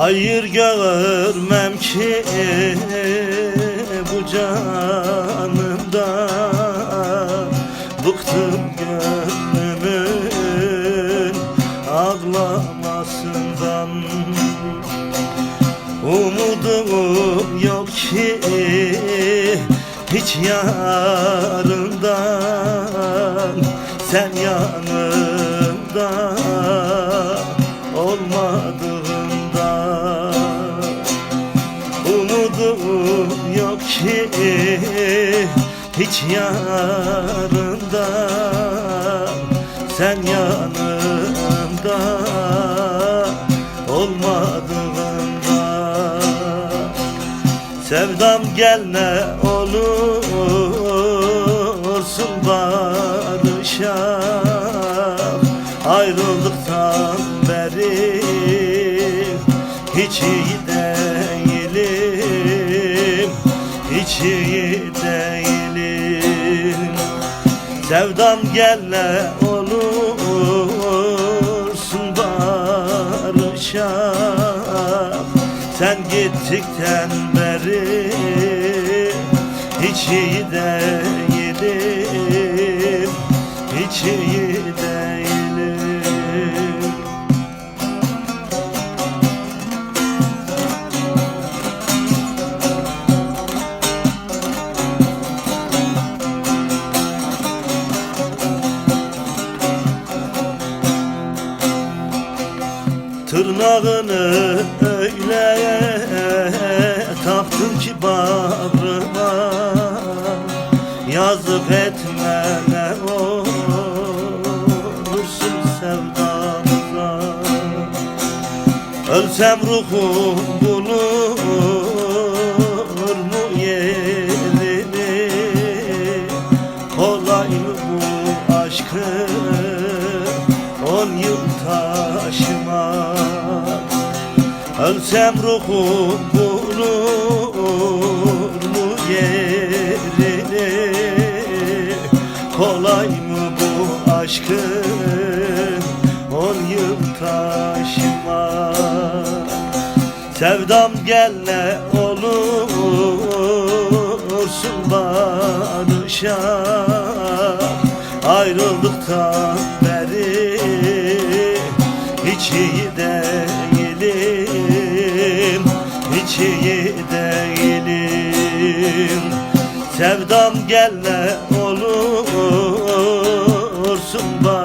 Hayır görmem ki bu canımda. Bıktım gönlümün ağlamasından. Umudum yok ki hiç yarından. Sen yanımda ki hiç yarından Sen yanımda olmadığında. Sevdam gel ne olursun barışak Ayrıldıktan beri hiç iyi Sevdam gel ne olursun barışak Sen gittikten beri hiç iyi değilim Hiç iyi değilim Tırnağını öyle taktın ki bağrıma Yazık etme ne olursun sevdamıza. Ölsem ruhum bulur mu yerini? Kolay mı bu aşkı on yıl taşımak Ölsem ruhum bulur mu yerini Kolay mı bu aşkı on yıl taşımak Sevdam gel ne olursun barışak Ayrıldıktan beri hiç iyi değilim değilim. Sevdam gel ne olursun barışak